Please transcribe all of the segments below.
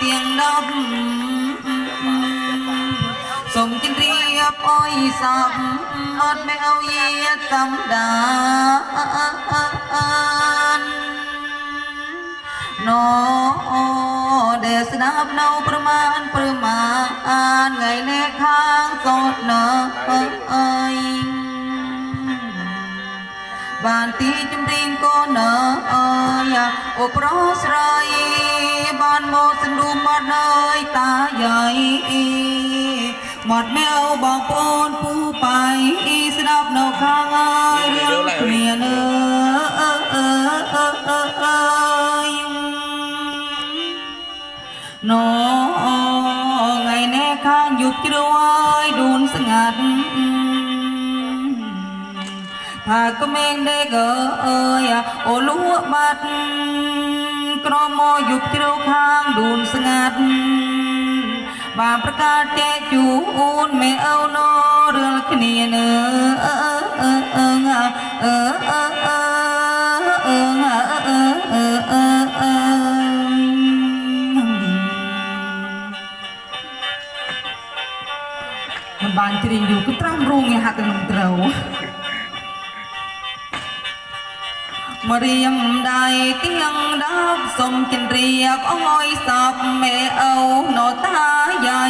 ទៀងដប់សូមជម្រាបអើយសពអត់មិនអោយតំដានណដែលស្ដាប់នៅប្រមាណប្រមាណថ្ងៃនេះខាងសតណអើយ បានទីចម្រៀងកូនអើយអូប្រុសស្រីបានមកសន្ទុំមកហើយតាយាយមកមែវបងប្អូនពូប៉ៃស្ដាប់នៅខាងហើយរឿងគ្នានអើអើអើអើអើណថ្ងៃនេះខាងយប់ជ្រៅហើយដួនស្ងាត់ ហើក្មេងដេកអើយអូលួបាត់ក្រមកយប់ជ្រៅខាងដួនស្ងាត់បានប្រកាសតែជូអូនមេអូនរឿងគ្នានៅអឺអឺអឺអឺអឺបានជ្រៀងយូរគឺត្រាំរូងឯហាត់ទៅនឹងត្រូវ มาเรียมได้เตียงดับสมกินเรียบอ้อยสับแม่เอาหนอตาใหญ่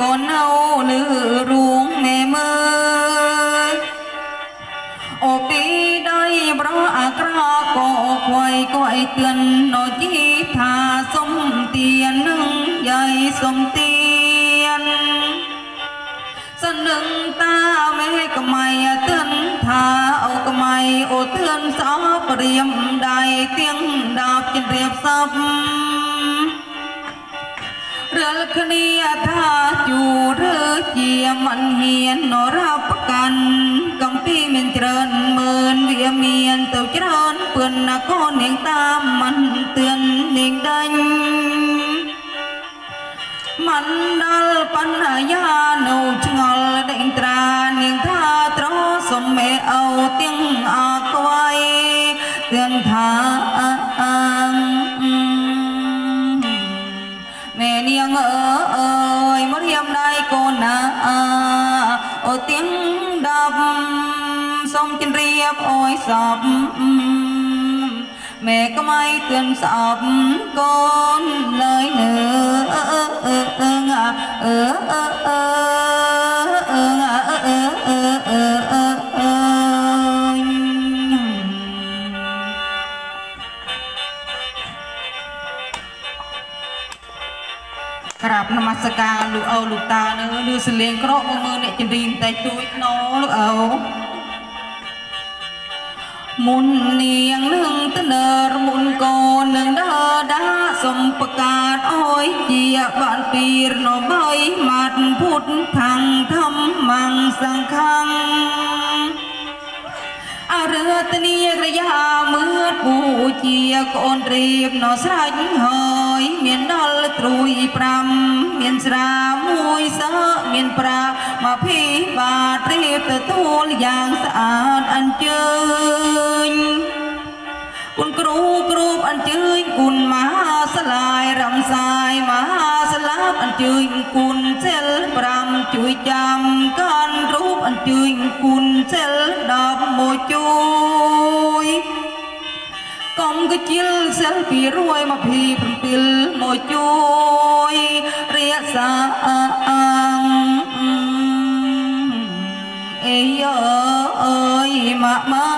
ก็เน่าลือรุงแม่มือโอปีได้บระอากราก็ควายก้อยเตือนหนอจีทาสมเตียนหนึ่งใหญ่สมเตียนสนึ่งตาแม่กระไม่เตือนทาเอากระไม่โอเตือนสอง រាមដៃទៀងដាបជរៀបសពរលគ្នាថាជូឬជាមិនហ៊ាននរាប់ប្រកាន់កំពីមានច្រើនម៉ឺនវាមានទៅច្រើនពឿនណាកូននាងតាមមិនទឿននាងដាញ់មិនដល់បញ្ហានៅឆ្ងល់ដេញត្រានាងថាត្រសំមេអូទាំងអក្វៃ เตือนทางแม่เนียงเอ๋ยมดยมได้โกนาโอเตียงดับสมจินเรียบโอ้ยสับแม่ก็ไม่เตือนสับก้นเลยเนื้อออเออเออเออเออ namaskar lu au lu ta nữa đưa sự liên krok mơ nè chân riêng tay chuối nó lu au មុននាងនឹងទៅនរមុនកូននឹងដើរដាសំប្រកាសអើយជាបានពីរណបីម៉ាត់ពុទ្ធខាងធម្មងសង្ឃังអរតនីក្រយាមឿតពូជាកូនរៀបណស្រេចហើយ មានដល់ត្រួយ5មានស្រាមួយសើមានប្រាមកភីបាទរៀបទទួលយ៉ាងស្អាតអញ្ជើញគុណគ្រូគ្រូអញ្ជើញគុណមហាស្លាយរំសាយមហាស្លាប់អញ្ជើញគុណសិល5ជួយចាំកាន់រូបអញ្ជើញគុណសិល10មួយជួយ កុំកជិលសិលពីរួយមកភី7មួយជួយរាសាអងអេយអើយម៉ាក់ម៉ា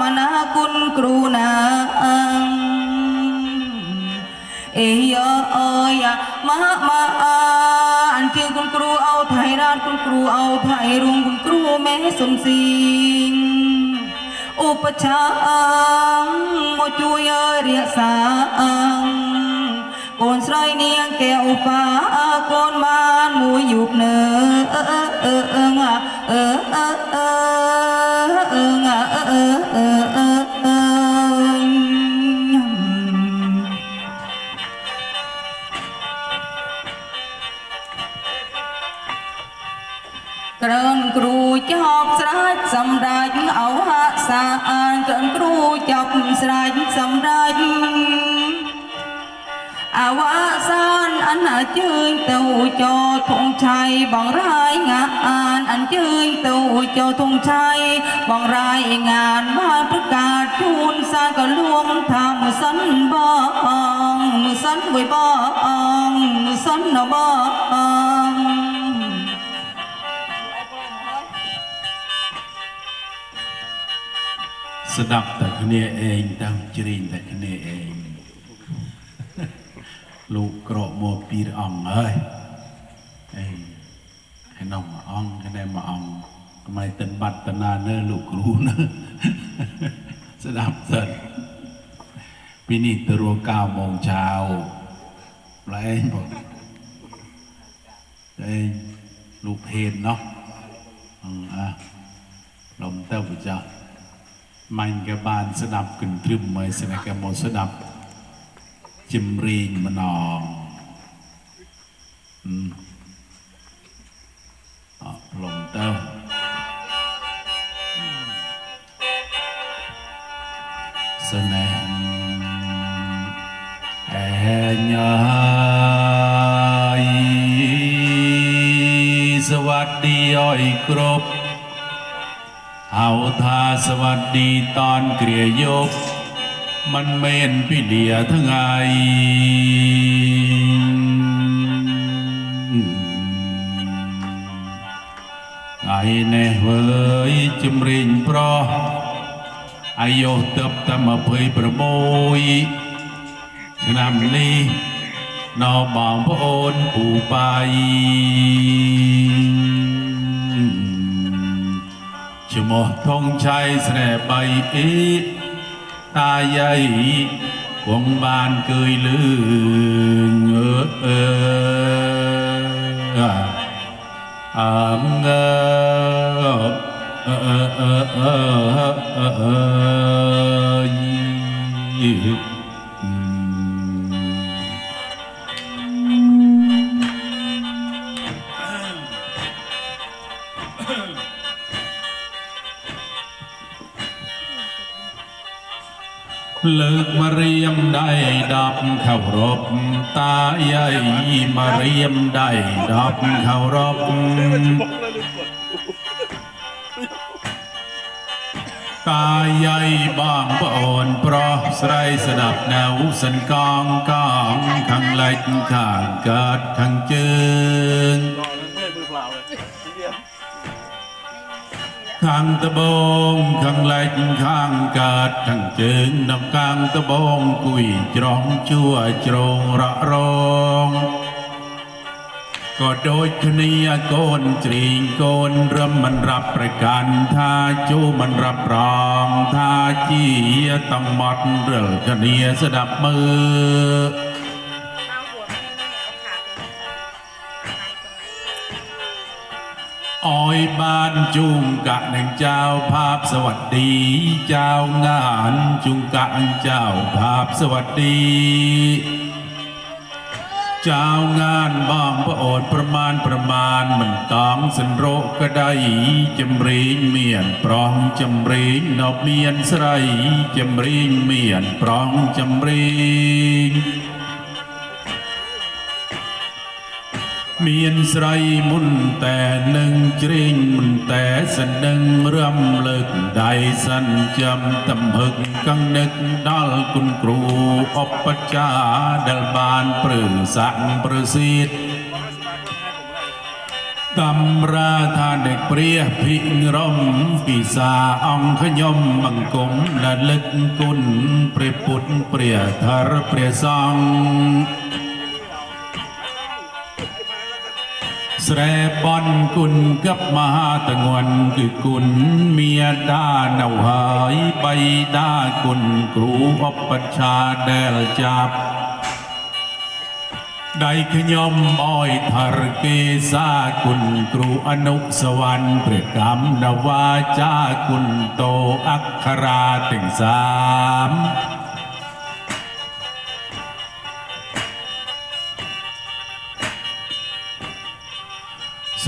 មណាគុណគ្រូណាអេយអើយម៉ាក់ម៉ាអញ្ជើញគុណគ្រូអោថៃរានគុណគ្រូអោថៃរួមគុណគ្រូមេសំស៊ីង อุปชังมจุยเรียสังกนสายเนียงแก้วฟ้ากนม้านมวยหยุกเนื้อเออเออเออเออเออเออ อันอาจืนเต้าจอธงชัยบองรายงานอันจืนเต้าจอธงชัยบองรายงานบ้าประกาศทูลสารก็ลวงทางมือสันบองมือสันไว้บองมือสันนบองสดับแต่คเนเองดังจริงแต่คเนเอง ลูกเกระโมปีรอ่องเอ้ยเอ้ยให้น้องมาอ่องให้ได้มาอ่องทำไมเตันบัตรตนาเนอลูกรู้นะสดับสร็จปีนี้ตรัวเก้าโมงเช้าแปลงบอกเอ้ยลูกเพนเนาะอืมอะลมเต้าปุจจามันกบานสนับกึนตรึมเมย จิมรีนมนองลมเต้าสนะแอยายสวัสดีอ้อยครบเอาทาสวัสดีตอนเกลียยก มันเมนพี่เดียทั้งไงไงแน่เวยจิมริงเพราะอายุเติบตมาเผยประโมยชนำนี้นอบองพระโอนผู้ไปชมอทงชัยแสนใบอี ตาใหญ่วงบานเกยลืงเออเอออามเงอเออเออเออเออเออเออยี่อื เลิกมาเรียมได้ดับเขารบตาใหญ่มาเรียมได้ดับเขารบตาใหญ่บางปอนเพราะใสสดับแนวสันกองกองข้างไหลข้างเกิดข้างจึง ខាងដបងខាងលិចខាងកើតខាងជើងដល់ខាងដបងគួយច្រងជួច្រងរក់រងក៏ដូចគ្នាកូនជ្រីងកូនរំមិនរាប់ប្រកាន់ថាជួមិនរាប់រងថាជាតំមត់រិលគ្នាស្ដាប់មើល อ้อยบ้านจุงกะหนึ่งเจ้าภาพสวัสดี เจ้างานจุงกะเจ้าภาพสวัสดี เจ้างานบ้างพระโอษประมาณประมาณมันต้องสันโรก็ได้จำรีงเมียนปรองจำรีงนอบเมียนสไรจำรีงเมียนปรองจำรีงเมียนสไรมุนแต่หนึ่ง เมียนใสมุนแต่หนึ่งจริงมุนแต่สนึงเรื่มเลิกได้สันจำตำพึกกังนึกดอลคุณครูอปปจาดลบานปรือสังประสิทธิ์ตำราทานเด็กเปรียพิงร่มปีสาอองขยมบังกมละลึกกุลเปรปุนเปรียดผาเปรยสัง ស្រែបនគុណកັບមហាតងន់គឺគុណមេតានៅហើយបៃតាគុណគ្រូអបច្ឆាដែលចាប់ដៃខ្ញុំអោយថរគេសាគុណគ្រូអនុសវណ្ណព្រះកម្មនវាចាគុណតោអក្ខរាទាំង3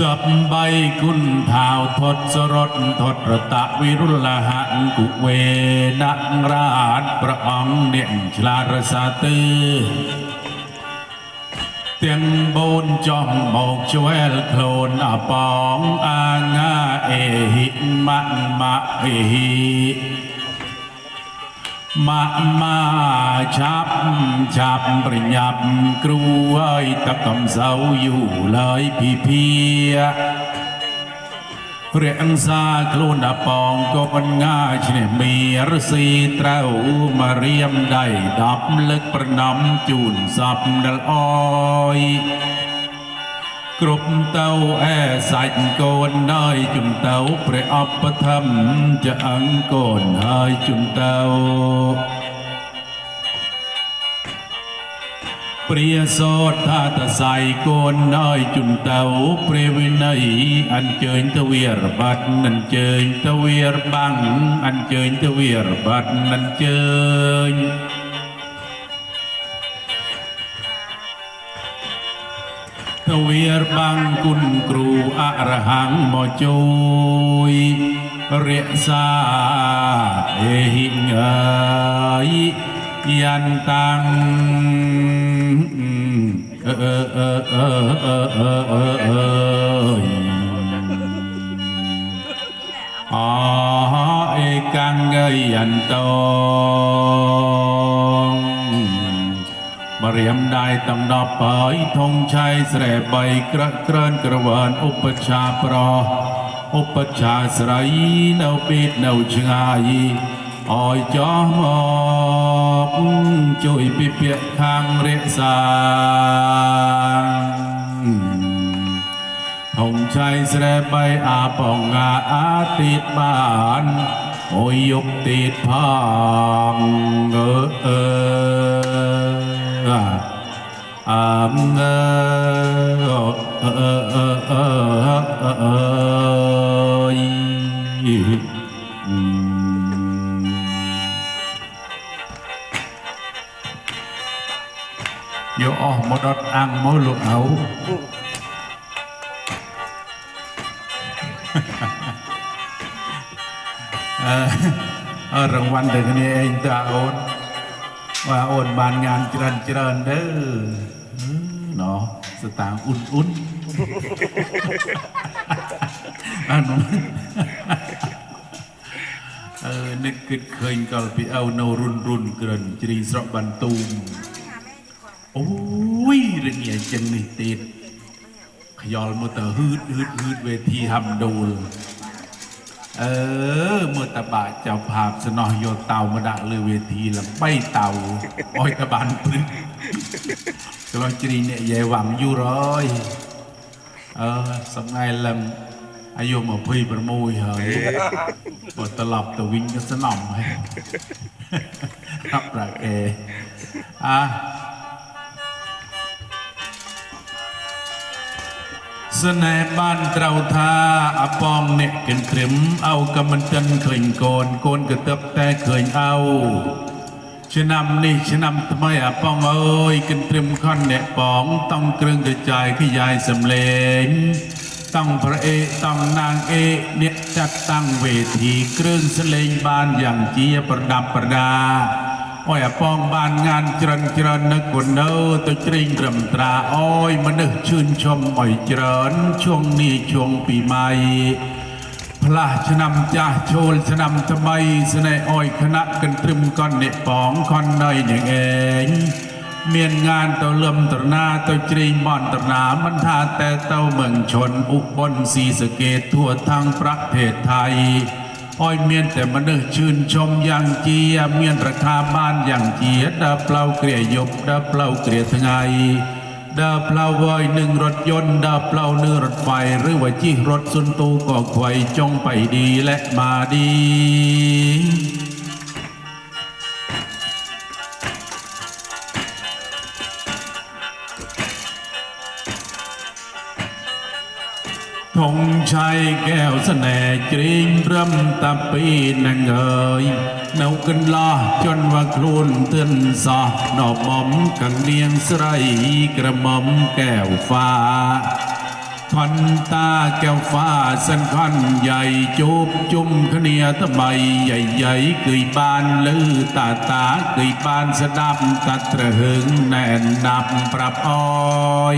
สับใบคุนทาวทศรสทศรตะวิรุลหันกุเวนัราชประองเด่นชลารสาตือเตียงบนจอมบอกช่วยโคลนอปองอางาเอหิมันมะเอหิ ម៉ាក់ម៉ាឆាប់ឆាប់ប្រញាប់គ្រូអើយតកំសៅយូរឡើយពីភៀព្រះអង្គសាខ្លួនអបងក៏មិនងាយឈ្នះមីរស៊ីត្រូវមករៀមដៃ10លឹកប្រណំជូនសពដល់អយ គ្រប់ទៅអែសាច់កូនណយជុំទៅព្រះអបធម្មจะអង្គកូនហើយជុំទៅព្រាសោតថាតសៃកូនណយជុំទៅព្រះវិន័យអញ្ជើញទៅវារបត្តិអញ្ជើញទៅវារបាំងអញ្ជើញទៅវារបត្តិអញ្ជើញ ធវេរបាំងគុណគ្រូអរហង្គមកជួយរក្សាអេហិងយយានតាំងអឺអឺអឺអឺអឺអឺអឺអអេកាំងយន្តោ เรียมได้ตั้งดับปายทงชัยแสบใบกระเกรินกระวานอุปชาปรออุปชาสไรเนาปิดเนาชงายอ้อยจอมอกจุยปิเปียกทางเรียสางธงชัยแสบใบอาปองงาอาติดบ้านโอยยกติดพองเออ យកអស់មកដុតអាំងមកលោកអៅអឺអើរង្វាន់ទៅគ្នាឯងតើអូនว่าអូនបានញ៉ាំច្រើនច្រើនទៅ เหรสตางค์อุ่นๆอันนั้นเออนึกคิดเคยกัลปีเอาเนรุนรุนเกินจรีสระบันตูมโอ้ยเรื่องใหญ่จังนี่ติดขยอลมือตะฮืดฮืดฮืดเวทีทำดูลเออมือตะบะเจ้าภาพสนอโยเตามาดัเลยเวทีลำไปเตาอ้อยตะบานพื้น ឆ្លោះជ្រីអ្នកយាយវ៉ាំយូរហើយអឺសំថ្ងៃឡើងអាយុ26ហើយបើត្រឡប់ទៅវិញក៏ស្នំហើយអត់ប្រាក់អេអាស្នេហ៍បានត្រូវថាអបងអ្នកកិនត្រឹមអោក៏មិនទាន់ឃើញកូនកូនក៏ទៅតែឃើញអោ ฉันำนี่ฉันำทำไมอะป้องเอ้ยกันเตรียมขั้นเนี่ยป๋องต้องเครื่องกระจายขี้ยายสำเร็จต้องพระเอกต้องนางเอกเนี่ยจัดตั้งเวทีเครื่องเสเลงบานอย่างเจียประดับประดาอ้อยป้องบานงานเจริญเจรินักคนเนอตัวจริงกรำตราอ้อยมันุษย์ชื่นชมอ้อยเจริญช่วงนี้ช่วงปีใหม่ ละชนำจ้าโชลชนำทำไมสนอ้อยคณะกันตรึมก้อนเนปองคอนน้อยหนึ่งเองเมียนงานเตาเลื่อมตรนาเตาจรีมอนตรนามันทาแต่เต้าเมืองชนอุบลสีสเกตทั่วทั้งประเทศไทยอ้อยเมียนแต่มันนึกชื่นชมอย่างเจียเมียนราคาบ้านอย่างเจียดาเปล่าเกลียยบดาเปล่าเกลียทงไง ดาเปล่าไวยหนึ่งรถยนต์ดาเปล่าเนื้อรถไฟหรือว่าจี้รถสุนตูก็ไขวจงไปดีและมาดี ឆៃកែវស្នេហ៍ជ្រេងព្រឹមតាពីនឹងអើយនៅកន្លោះជន់វខ្លួនទិនសោះនបមកងនាងស្រីក្រមុំកែវហ្វាខនតាកែវហ្វាសិនខនយាយជួបជុំគ្នាត្បៃយាយយាយគឺបានលឺតាតាគឺបានស្ដាប់តាត្រហឹងណែនដាប់ប្រាប់អើយ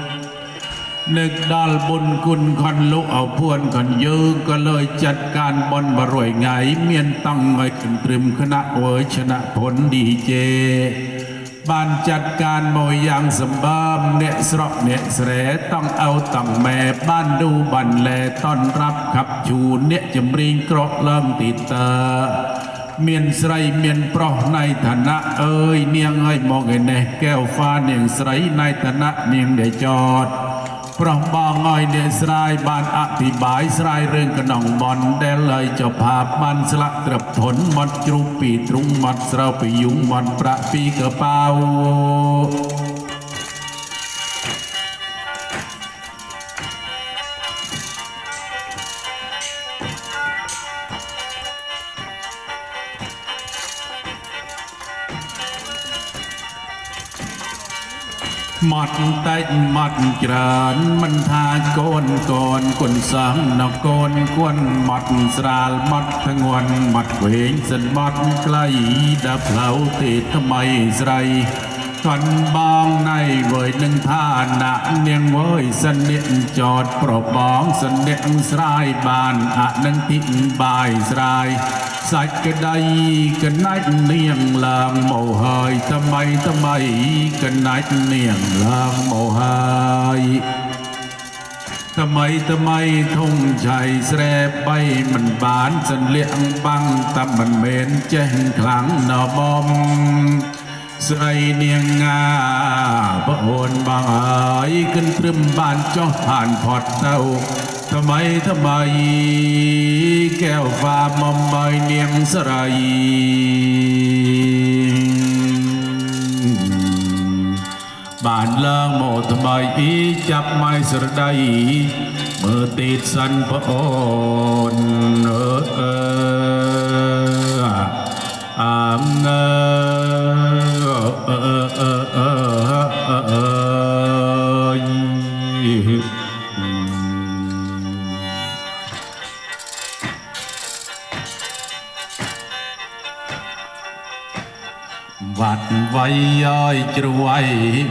นึกดลบุญคุณคนลุกเอาพวนคนยือก็เลยจัดการบอนบรวยไงเมียนตั้งไว้ขึ้นตรึมคณะเวยชนะผลดีเจบ้านจัดการโมยยังสมบัมเนสระเนสเรต้องเอาตั้งแม่บ้านดูบันแลต้อนรับขับชูเนจำริงกรอกเริ่มติดเตอเมียนไสรเมียนปราะในฐานะเอ้ยเนียงเอ้ยมองไอ้แน่แก้วฟ้าเนียงไสรในฐานะเนียงได้จอด ប្រំបងឲ្យអ្នកស្រាយបានអធិប្បាយស្រាយរឿងក្នុងមនដែលហើយចផាបានស្លាក់ត្រឹបធនមាត់ជ្រូកពីទ្រុងមាត់ស្រោពីយុងមាត់ប្រាក់ពីកប៉ៅ ម៉ត់តែចម៉ត់ច្រើនមិនថាកូនកូនគុណសំណកូនគុណម៉ត់ស្រាលម៉ត់ធ្ងន់ម៉ត់វែងសិនម៉ត់ខ្លីដល់ផ្លូវទេថ្មីស្រី ខនបងណៃវើយនឹងថាណាក់នាងវើយសនិកចតប្របងសនិកស្រាយបានអនឹងទីបាយស្រាយសាច់ក្តីកណាច់នាងឡើងមកហើយថ្មីថ្មីកណាច់នាងឡើងមកហើយថ្មីថ្មីធំចៃស្រែបៃមិនបានសន្លៀកបាំងតែមិនមែនចេះខ្លាំងណបំ นังทิงบายสรายสักกระไดกันนัดเนียงงายทำไมทำไมกันนัดเนียงลางโหรบังบังตำมันเมนแจ้งคลังนอบอมใส่เนียงงาพระโอนบางอายขึ้นตรึมบานเจ้อผ่านพอดเต้าทำไมทำไมแก้วฟ้ามอมใบเนียงสรายบ้านเลิงโมทำไมอีจับไม้สระไดเมื่อติดสันพระโอนเออเอออามเนอ វត្តវៃអើយជ្រវៃ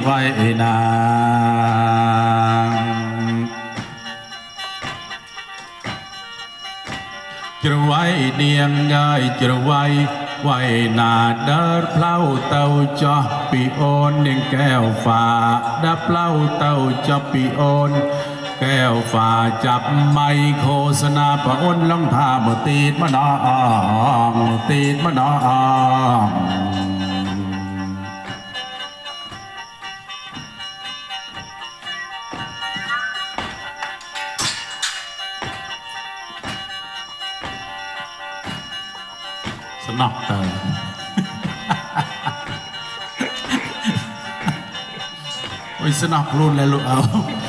វៃណាជ្រវៃនាងអើយជ្រវៃ ไว้นางจรวยเดิรวยไว้นาเดินเพล้าเต้าจอปีโอนเนียงแก้วฟ้าดับเพล้าเต้าจอปีโอนแก้วฝาจับไมค์โฆษณาปะอ้นลองท่าบ่ตีดมะนองตีดมะนอง สนอก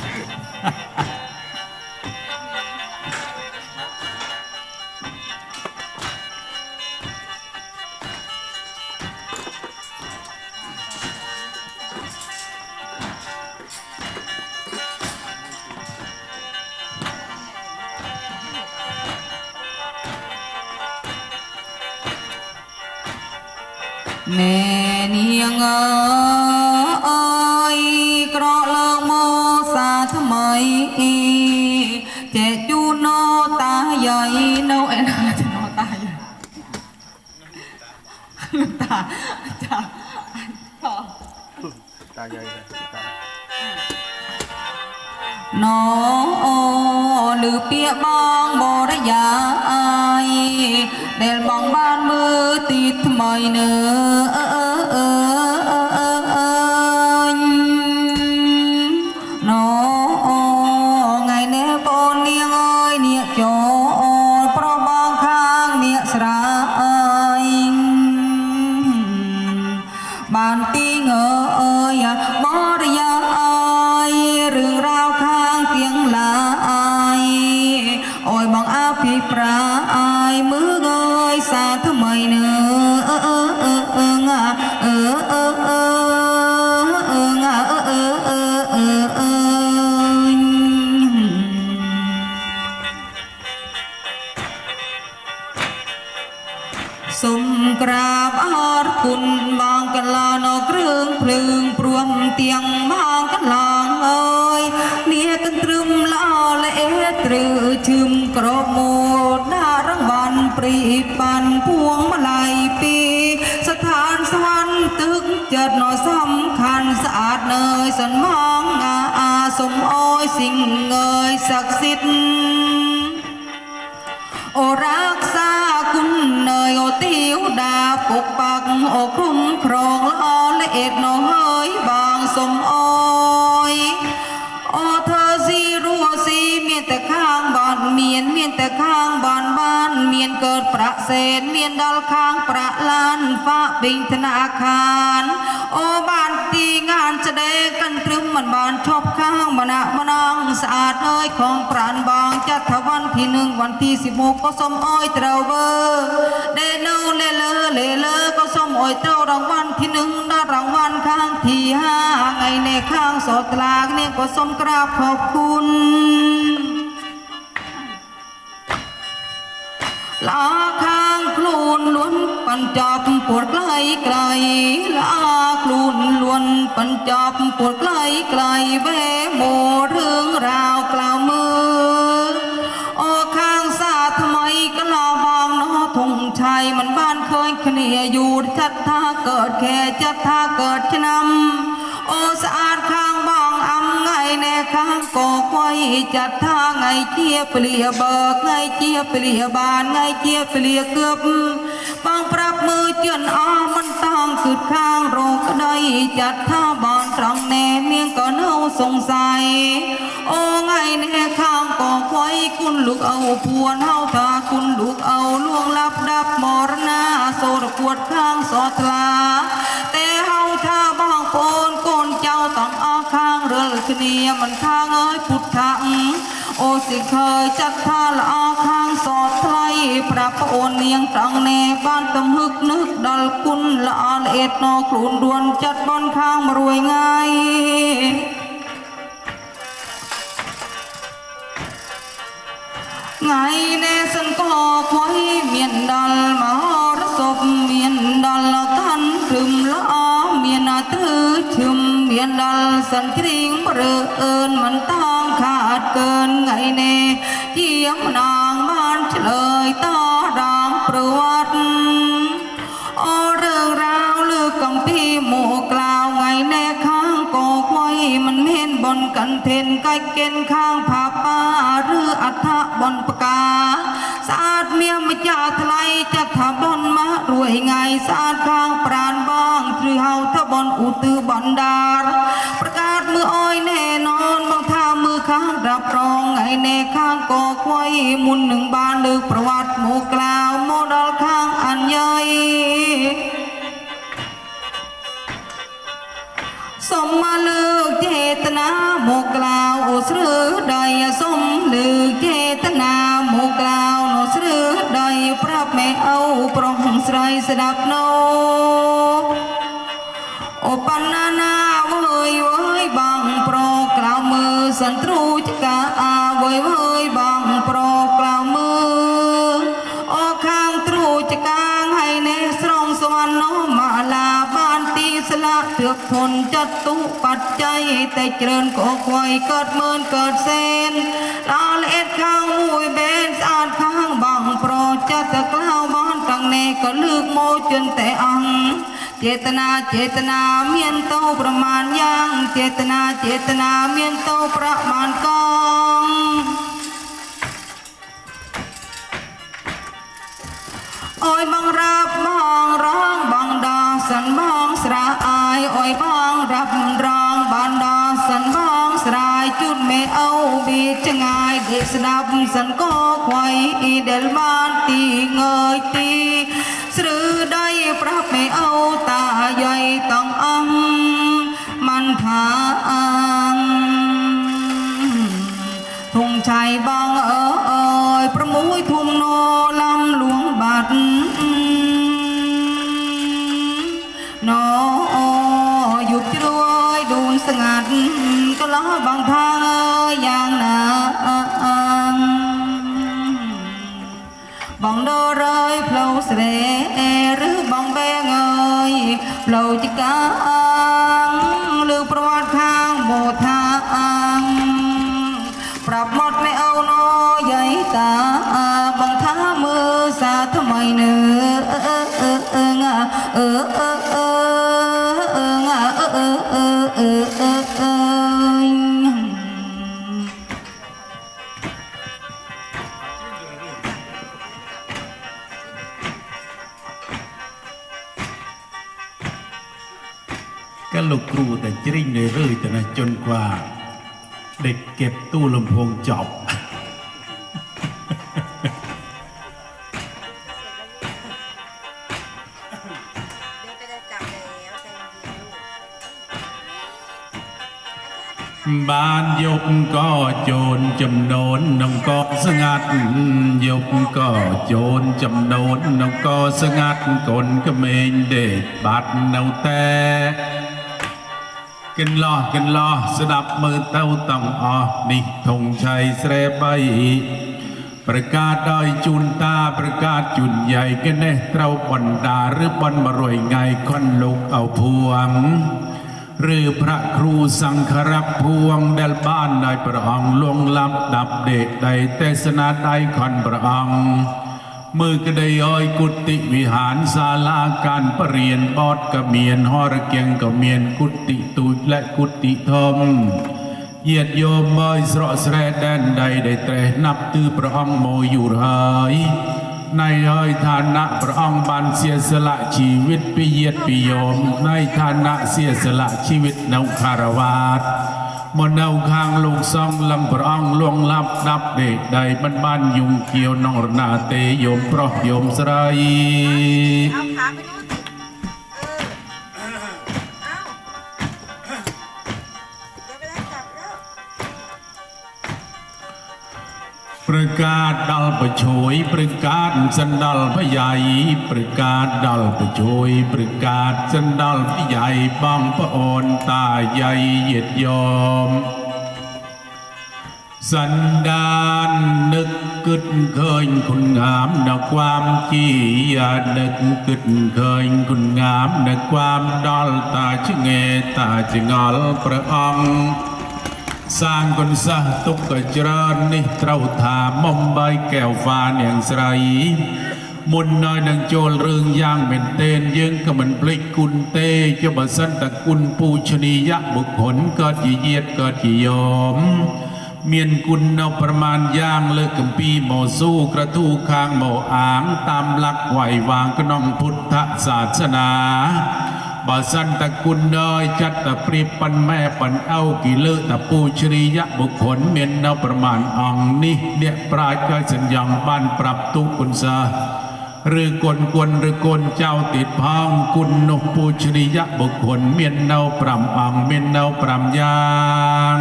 บองบ้านมือติด ឈឹមក្រមោដារង្វាន់ព្រីបានពួងម្លាយពីស្ថានស្វ័នទឹកចិត្តនោះសំខាន់ស្អាតនើយសន្មងអាសុំអើយសិងអើយស័ក្តិសិទ្ធអូរ៉ាក់សាគុណអើយអូទាវដាពុកបាក់អូគុំក្រងល្អល្អិតនោះហើយបងសុំអ เกิดประเสนเมียนดอลข้างประลานฟ้าบิงธนาคาร โอบ้านตีงานแสดกันตรึมมันบ้านชอบข้างมานะมานังสะอาดเอ้ยของปราณบางจัดทวันที่หนึ่งวันที่สิบหกก็สมอ้อยเตราเบอร์เดโนเลเลเลเลก็สมอ้อยเต้ารางวัลที่หนึ่งได้รางวัลข้างที่ห้าไงในข้างสอดลางเนี่ยก็สมกราบขอบคุณ ลาข้างคลูนล้วนปัญจับปวดไกลไกลลาคลูนล้วนปัญจับปวดไกลไกลเวโมเรื่องราวกล่าวมือโอข้างสาทำไมก็ลาบางนอทงชัยมันบ้านเคยเคลียอยู่จัดท่าเกิดแค่จัดท่าเกิดชะนำ กอไว้จัดท่าไงเจียเปลี่ยเบิกไงเจียเปลี่ยบานไงเจียเปลี่ยเกือบบางปรับมือเจือนอามันตั้งขึ้นข้างโรงก็ได้จัดท่าบานตรังแน่เมียงก็เนาสงสัยโอ้ไงแน่ข้างกอไว้คุณลูกเอาพวนเฮาทาคุณลูกเอาล่วงลับดับมรณาโซรกวดข้างสอดลา គ្នាមិនខាងអើយពុទ្ធៈអូសិខើចាត់ថាល្អខាងសតថ្លៃប្រាប់ប្អូននាងត្រង់ណែបានទំហឹកនឹកដល់គុណល្អល្អេតណខ្លួនដួនចាត់បនខាងមួយរួយងាយថ្ងៃនេះសង្កខ្វៃមានដល់មក ยนดัลสันทริงเรือเอินมันต้องขาดเกินไงแน่เยี่ยมนางบ้านเฉลยต่อรางประวัติโอเรื่องราวลือกำพี่หมู่กล่าวไงแน่ข้างกอกไว้มันเห็นบนกันเทนใกล้เกณฑ์ข้างผาป่าหรืออัฐบนปากาสะอาดเมียไม่จ่าทลายจะทำบนมารวยไงสะอาดข้างปราณบ้างหรือเฮาทะบนอุตือบอนดา ខាងកខ្វៃមុននឹងបានលើប្រវត្តិមកក្លាវមកដល់ខាងអញ្ញៃសុំមកលើកចេតនាមកក្លាវអូស្រើដៃសុំលើកចេតនាមកក្លាវនោះស្រើដៃប្រាប់មេអូប្រុសស្រីស្ដាប់នោះអូបណាណាវើយវើយបងប្រក្រៅមើលសន្ទ្រូចកា ត់ទើបធនចត់ទុបច្ច័យតែច្រើនក៏ខ្វៃកើតមើលកើតសេនដល់ល្អិតខាងមួយបេនស្អាតខាងបងប្រចិត្តទៅក្លោបានទាំងនេះក៏លើកមកជន់តែអង្គចេតនាចេតនាមានតោប្រមាណយ៉ាងចេតនាចេតនាមានតោប្រមាណកងអើយបងរាបបងរងបងដ សិនបងស្រះអាយអុយបងរាប់រងបានដល់សិនបងស្រ័យជូនមេអូវាឆ្ងាយគេស្ដាប់សិនក៏ខ្វៃអ៊ីដែលបានទីងើយទីស្ឬដៃប្រាប់មេអូតាយាយតងអំមិនថាអងធំใจបង งัดก็ล้อบางทางย่างนั้นบองโดรอยเพลาเสรหรือบองแบงเอยเพลาจิกา จริงเรื่อยๆแต่นะจนกว่า เด็กเก็บตู้ลำโพงจอบ เดี๋ยวก็จะกลับแล้วใจเย็นๆลูก บ้านยกก็โจรจำนนน้องก็สงัด ยกก็โจรจำนนน้องก็สงัดคนก็เมงเด็กบัดเนาแต่ กินลอกินลอสดับมือเต้าต้องออนี่ธงชัยเสรใบประกาศดอยจุนตาประกาศจุนใหญ่กันเน่เต้าบอนดาหรือบอนมารวยไงค่อนลุกเอาพวง หรือพระครูสังครักพวงเดลบ้านได้ประองลวงลับดับเด็กใดเตสนาได้คอนประอง มือก็ได้อ้อยกุฏิวิหารศาลาการประเรียนบอดกระเมียนหอระเกียงกระเมียนกุฏิตูดและกุฏิทมเหยียดโยมเมยสระแสรแดนใดได้แต่นับตือพระองค์โมอยู่หายในเอ้อยฐานะพระองค์บันเสียสละชีวิตไปเยียดปิโยม ในฐานะเสียสละชีวิตนาวคารวาส មកនៅខាងលោកសង្ឃលឹងព្រះអង្គលងឡាប់ដាប់ដេកដៃមិនបានយំគៀវក្នុងរណាទេយមប្រុសយមស្រី ประกาศดัลปะโชยประกาศสันดัลพยายประกาศดัลปะโชยประกาศสันดัลพยายบังพระโอนตาใหญ่เหยียดยอมสันดานนึกกึดเคยคุณงามนักความจี้ยานึกกึดเคยคุณงามนักความดอลตาชะเงตาชะงอลพระองค์ สร้างคนสะตุกกระเจริญนี่เต้าถามมใบแก้วฟ้าเนียงใสมุนน้อยดังโจรเรื่องย่างเป็นเตนยึงก็มันพลิกกุนเตจะบสันตะกุลปูชนียะบุคคลก็จีเยียดก็จียอม เมียนกุลเอาประมาณย่างเลิกกัมปีโมสู้กระทู้ข้างโมอ่างตามหลักไหววางกน้องพุทธศาสนา บาสันตะกุลดอยจัตตะปรีปันแม่ปันเอากิเลตะปูชริยะบุคคลเมียนเอาประมาณอังนี่เนี่ยปลายกายสัญญองบ้านปรับตุกุลซาหรือกลกวนหรือกลเจ้าติดพองกุลนกปูชริยะบุคคลเมียนเนาปรำอังเมียนเนาปรำยาง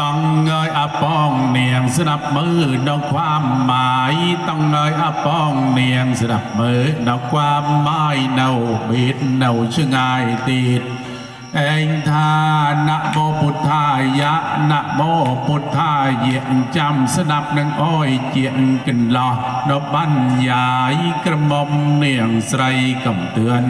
ต้องเงยอาปองเนียงสนับมือดอกความหมายต้องเงยอาปองเนียงสนับมือดอกความหมายเนาบิดเนาชงายติดเองทานะโมพุทธายะนะโมพุทธายเยียงจำสนับนังอ้อยเจียงกันหลอดอกบัญญายกระมอมเนียงใสกำเตือน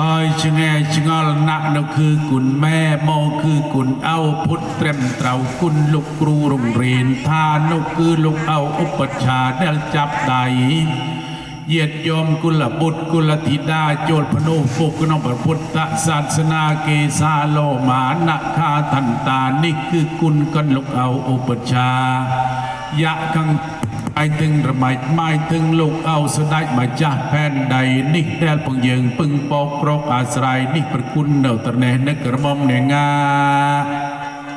เฮ้ยชงแงชงอลนักนคือกุณแม่โมคือกุณเอาพุทธเตรมเตรากุณลูกครูโรงเรียนทานกคือลูกเอาอุปชาย์ได้จับใดเยียดโยมกุลบุตรกุลธิดาโจทย์พนุปุกนองพระ អាយទាំងរមាច់ម៉ាយទាំងលោកអោស្ដេចម្ចាស់ផែនដីនេះដែលពងយើងពឹងពកក្រកអាស្រ័យនេះប្រគុណនៅត្រណេះនឹកក្រមុំនាងា